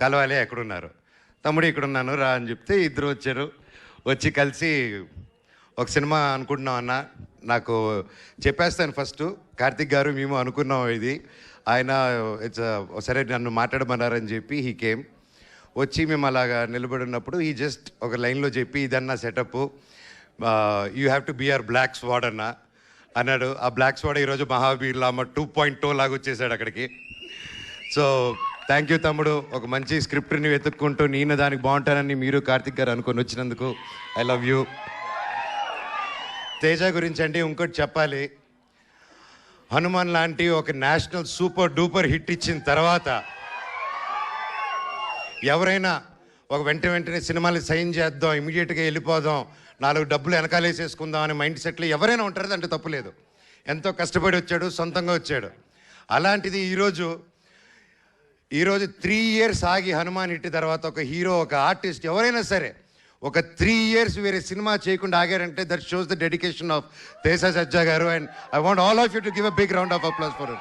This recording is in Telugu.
కలవాలి ఎక్కడున్నారు? తమ్ముడు ఇక్కడున్నాను రా అని చెప్తే ఇద్దరు వచ్చారు. వచ్చి కలిసి ఒక సినిమా అనుకుంటున్నాం అన్న. నాకు చెప్పేస్తాను ఫస్ట్. కార్తిక్ గారు మేము అనుకున్నాం ఇది. ఆయన ఇట్స్ సరే నన్ను మాట్లాడమన్నారని చెప్పి హీ కేమ్ వచ్చి మేము అలాగా నిలబడి ఉన్నప్పుడు ఈ జస్ట్ ఒక లైన్లో చెప్పి ఇదన్న setup you have to be our black squad అన్న. అన్నాడు. ఆ బ్లాక్ స్వాడ్ ఈరోజు Mahavir Lama two point two లాగా వచ్చేసాడు అక్కడికి. సో థ్యాంక్ యూ తమ్ముడు. ఒక మంచి స్క్రిప్ట్ని వెతుక్కుంటూ నేను దానికి బాగుంటానని మీరు కార్తిక్ గారు అనుకొని వచ్చినందుకు ఐ లవ్ యూ తేజ గురించి అంటే ఇంకోటి చెప్పాలి. హనుమాన్ లాంటి ఒక నేషనల్ సూపర్ డూపర్ హిట్ ఇచ్చిన తర్వాత ఎవరైనా ఒక వెంట వెంటనే సినిమాలు సైన్ చేద్దాం ఇమీడియట్గా వెళ్ళిపోదాం నాలుగు డబ్బులు వెనకాలేసేసుకుందాం అనే మైండ్ సెట్లో ఎవరైనా ఉంటారు అంటే తప్పులేదు ఎంతో కష్టపడి వచ్చాడు సొంతంగా వచ్చాడు. అలాంటిది ఈరోజు ఈరోజు త్రీ ఇయర్స్ ఆగి హనుమాన్ ఇట్టి తర్వాత ఒక హీరో ఒక ఆర్టిస్ట్ ఎవరైనా సరే ఒక త్రీ ఇయర్స్ వేరే సినిమా చేయకుండా ఆగారంటే that shows the dedication of Teja Sajja గారు. And I want all of you to give a big round of applause for